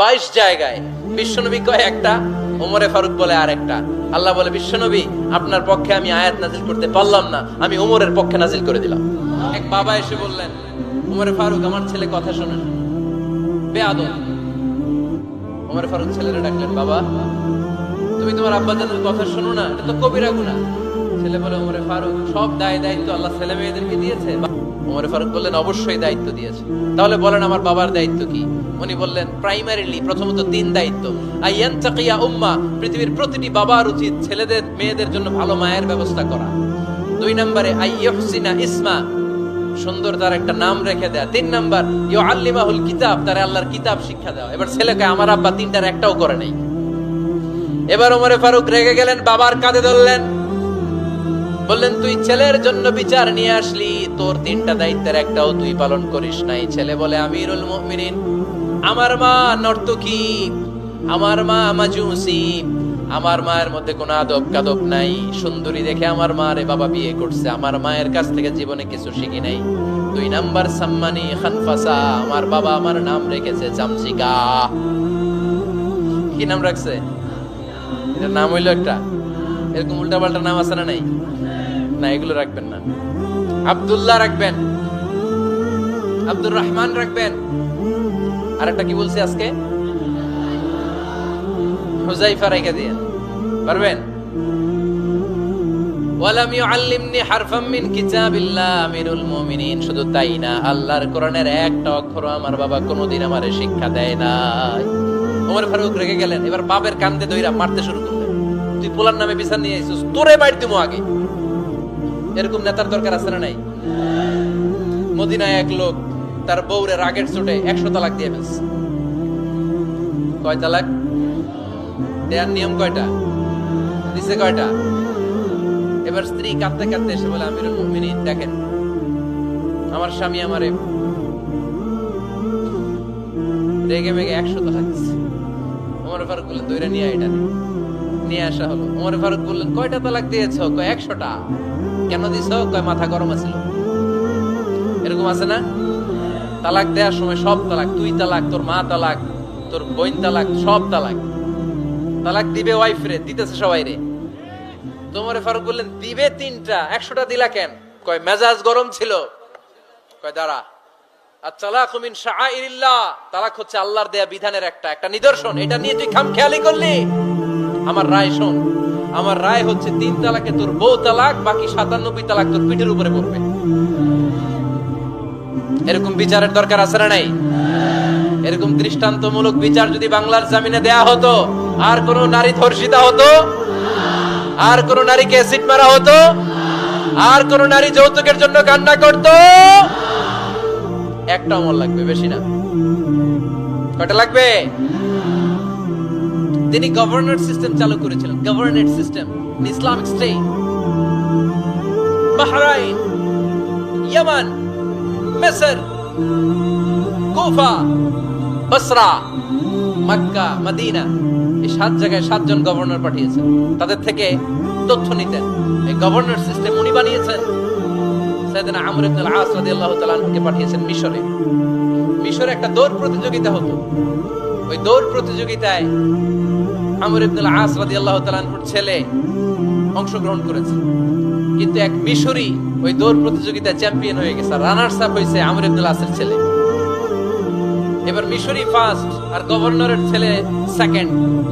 বাইশ জায়গায় বিশ্বনবী কয় একটা, ওমরে ফারুক বলে আর একটা। আল্লাহ বলে, বিশ্বনবী, আপনার পক্ষে আমি আয়াত নাজিল করতে পারলাম না, আমি ওমরের পক্ষে নাজিল করে দিলাম। এক বাবা এসে বললেন, ওমরে ফারুক, আমার ছেলে কথা শোনেন বেয়াদব। ওমরে ফারুক ছেলেরা ডাকলেন, বাবা, তুমি তোমার আব্বা জানের কথা শোনো না, এটা তো কবিরা গুনাহ। ছেলে বলে, ওমরে ফারুক, সব দায় দায়িত্ব আল্লাহ ছেলে মেয়েদেরকে দিয়েছে। ওমরে ফারুক বললেন, অবশ্যই দায়িত্ব দিয়েছে। তাহলে বলেন, আমার বাবার দায়িত্ব কি? উনি বললেন প্রাইমারিলি প্রথমত তিন দায়িত্ব। আইয়ান চাকিয়া উম্মা, পৃথিবীর প্রতিটি বাবার উচিত ছেলেদের, মেয়েদের জন্য ভালো মায়ের ব্যবস্থা করা। দুই নম্বরে আইয়হসিনা ইসমা, সুন্দর তার একটা নাম রেখে দেয়া। তিন নাম্বার ইউ আল্লিমাহুল কিতাব, তার আল্লাহর কিতাব শিক্ষা দেওয়া। এবার ছেলেকে আমার আব্বা তিনটার একটাও করে নাই। এবার ওমরে ফারুক রেগে গেলেন, বাবার কাঁধে ধরলেন। বললেন, তুই ছেলের জন্য বিচার নিয়ে আসলি, তোর তিনটা দায়িত্বের একটাও তুই পালন করিস নাই। ছেলে বলে, আমিরুল মুমিনিন। আমার মা নর্তকী আমার মা মাজুসি আমার মায়ের মধ্যে কোনো আদব কাদব নাই। সুন্দরী দেখে আমার মা রে বাবা বিয়ে করছে। আমার মায়ের কাছ থেকে জীবনে কিছু শিখি নাই। দুই নাম্বার সাম্মানি খানফাসা, আমার বাবা আমার নাম রেখেছে চামচিকা কি নাম রাখছে? এটার নাম হইল একটা। এরকম উল্টা পাল্টা নাম আছে না নাই? না, এগুলো রাখবেন না। আব্দুল্লাহ রাখবেন। আব্দুর রহমান রাখবেন। আর একটা কি বলছি আজকে? হুজাইফা রেখে দিয়ে। পারবেন? ওয়ালাম ইউআল্লিমনি হারফাম মিন কিতাবিল্লাহ, আমিরুল মুমিনিন। শুধু তাই না, আল্লাহর কোরআনের একটা অক্ষর আমার বাবা কোনোদিন আমারে শিক্ষা দেয় নাই। ওমর ফারুক রেগে গেলেন, এবার বাপের কান্দে দইরা মারতে শুরু করলেন। তুই পোলার নামে বিচার নিয়ে আইছিস তোরে মার দিমু আগে। এরকম নেতার দরকার আছে না নাই? মদিনায় এক লোক তার বউরে রাগের চোটে একশো তালাক দিয়ে ফেলছে। কয় তালাক? দেয়ার নিয়ম কয়টা? দিছে কয়টা? এবার স্ত্রী কাঁদতে কাঁদতে এসে বলে, আমিরুল মুমিনিন, দেখেন, আমার স্বামী আমারে রেগে মেগে একশো তালাক দিচ্ছে ওমর ফারুক বললেন দইরা নিয়ে এটা নিয়ে। আসা হলো। ওমর ফারুক বললেন, কয়টা তালাক দিয়েছ? কয় একশোটা? কেন দিছো? কয় মাথা গরম আছিল এরকম আছে না? তালাক দেওয়ার সময় সব তালাক, তুই তালাক, তোর মা তালাক, তোর বোন তালাক, সব তালাক। তালাক দিবে ওয়াইফ রে, দিতেছে সবাই রে। তোমারে ফারুক বললেন, দিবে তিনটা, একশোটা দিলা কেন? কয়, মেজাজ গরম ছিল। কয়, দাঁড়া। আর তালাক মিন শাআইরিল্লাহ। তালাক হচ্ছে আল্লাহর দেয়া বিধানের একটা একটা নিদর্শন। এটা নিয়ে তুই খাম খেয়ালি করলি? আমার রায় শোন, আমার রায় হচ্ছে তিন তালাকে তোর বউ তালাক, বাকি সাতানব্বই তালাক তোর পিঠের উপরে পড়বে। এরকম বিচারের দরকার আছে না নাই? এরকম দৃষ্টান্তমূলক বিচার যদি বাংলার জামিনে দেয়া হতো, আর কোন নারী ধর্ষিতা হতো, আর কোন নারীকে অ্যাসিড মারা হতো, আর কোন নারী যৌতুকের জন্য কান্না করত, একটা অমল লাগবে, বেশি না। কটা লাগবে? তিনি গভর্নর সিস্টেম চালু করেছিলেন governorate system Islamic state, Bahrain, ইয়ামান মিসর কুফা বসরা মক্কা মদিনা এই সাত জায়গায় সাতজন গভর্নর পাঠিয়েছেন। তাদের থেকে তথ্য নিতেন। এই গভর্নর সিস্টেম উনি বানিয়েছেন। সাইয়েদনা আমর ইবনে আল আস রাদিয়াল্লাহু তাআলা আনহুকে পাঠিয়েছেন মিশরে। মিশরে একটা দৌড় প্রতিযোগিতা হতো। ওই দৌড় প্রতিযোগিতায় আমর ইবনে আল আস রাদিয়াল্লাহু তাআলা আনহুর ছেলে অংশগ্রহণ করেছে। কিন্তু এক মিশরি ওই দৌড় প্রতিযোগিতায় চ্যাম্পিয়ন হয়ে গেছে। রানার্স আপ হয়েছে আমর ইবনে আল আসের ছেলে। এবার মিশরি ফার্স্ট আর গভর্নরের ছেলে সেকেন্ড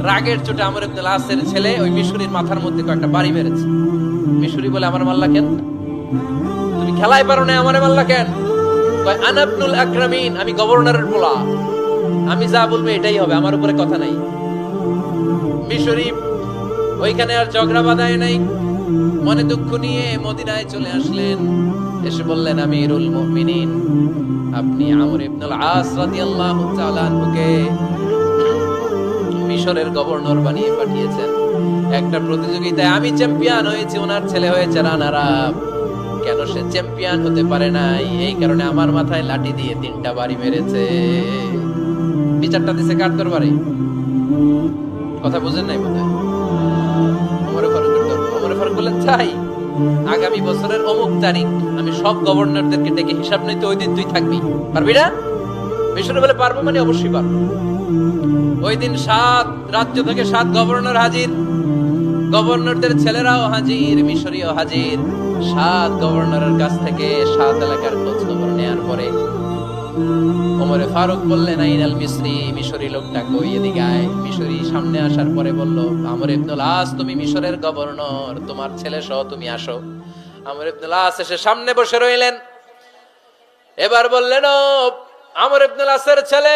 রাগের চোটে আমর ইবনে আল আসের ছেলে ওই মিশরির মাথার মধ্যে কয়েকটা বাড়ি মেরেছে। মিশরি বলে, আমার মাল্লা কেন? তুমি খেলায় পারো না, আমার মাল্লা কেন? আনাবনুল আকরামিন, আমি গভর্নরের পোলা। আমি যা বলব এটাই হবে, আমার উপরে কথা নাই। মিশরি ওইখানে আর ঝগড়া বাঁধায় নাই। মনে দুঃখ নিয়ে মদিনায় চলে আসলেন। এসে বললেন, আমিরুল মুমিনিন, আপনি আমর ইবনুল আস রাদিয়াল্লাহু তাআলা আনহুকে মিশরের গভর্নর বানিয়ে পাঠিয়েছেন। একটা প্রতিযোগিতায় আমি চ্যাম্পিয়ন হয়েছি, ওনার ছেলে হয়েছে রানার আপ। কেন সে চ্যাম্পিয়ন হতে পারে নাই? এই কারণে আমার মাথায় লাঠি দিয়ে তিনটা বাড়ি মেরেছে। বিচারটা দিছে কার দরবারে? কথা বুঝেন নাই বোধহয়? তাই আগামী বছরের অমুক তারিখ আমি সব গভর্নরদেরকে ডেকে হিসাব নিতে ওই দিন তুই থাকবি। পারবি না? মিশরে বলে পারব মানে অবশ্যই পারব। ওই দিন সাত, রাজ্য থেকে সাত গভর্নর হাজির। গভর্নরদের ছেলেরাও হাজির, মিশরীয় হাজির। সাত গভর্নরের কাছ থেকে সাত এলাকার খোঁজ খবর নেয়ার পরে ওমরে ফারুক বললেন আইনাল মিশরি মিশরি লোকটা কই এদিকে আয়? মিশরি সামনে আসার পরে বলল, আমর ইবনুল আস তুমি মিশরের গভর্নর, তোমার ছেলে সহ তুমি আসো। আমর ইবনুল আস এসে সামনে বসে রইলেন। এবার বললেন আমর ইবনুল আসের ছেলে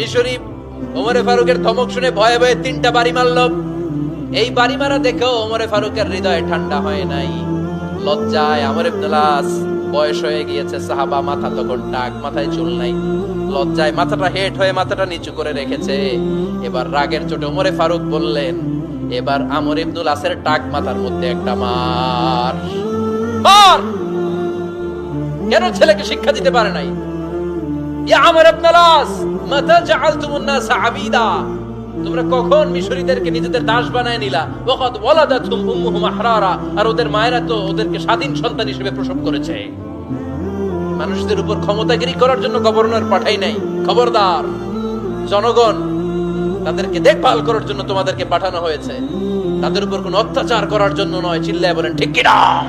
মিশরি ওমরে ফারুকের ধমক শুনে ভয়ে ভয়ে তিনটা বাড়ি মারল। এই বাড়ি মারা দেখেও ওমরে ফারুকের হৃদয় ঠান্ডা হয় নাই। লজ্জায় আমর ইবনুলাস বয়স হয়ে গিয়েছে, সাহাবা মাথা তখন টাক মাথায় চুল নাই। লজ্জায় মাথাটা হেট হয়ে মাথাটা নিচু করে রেখেছে। এবার রাগের চোটে ওমরে ফারুক বললেন, এবার আমর ইবনুল আসের টাক মাথার মধ্যে একটা মার। মার! কেন ছেলেকে শিক্ষা দিতে পারে নাই? স্বাধীন সন্তান হিসেবে করেছে। মানুষদের উপর ক্ষমতাগিরি করার জন্য গভর্নর পাঠাই নাই। খবরদার, জনগণ, তাদেরকে দেখভাল করার জন্য তোমাদেরকে পাঠানো হয়েছে। তাদের উপর কোনো অত্যাচার করার জন্য নয়, চিল্লায় বলেন, ঠিক কিনা?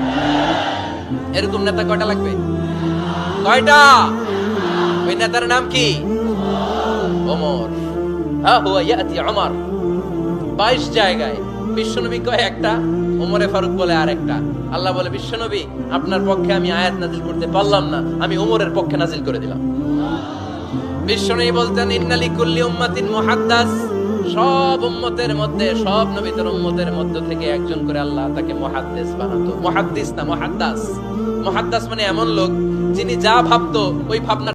এরকম নেতা কয়টা লাগবে? কয়টা? নেতার নাম কি? 22 জায়গায় বিশ্বনবী কয় একটা ফারুক বলে আরেকটা আল্লাহ বলে, বিশ্বনবী, আপনার পক্ষে আমি আয়াত নাজিল করতে পারলাম না, আমি পক্ষে নাজিল করে দিলাম। বিশ্বনবী বলতেন ইন্নালি কুল্লি উম্মাতিন সব উম্মতের মধ্যে, সব নবীদের উম্মতের মধ্য থেকে একজন করে আল্লাহ তাকে মুহাদ্দিস বানাতো। মুহাদ্দিস না, মুহাদ্দাস। মুহাদ্দাস মানে এমন লোক, যিনি যা ভাবতো, ওই ভাবনা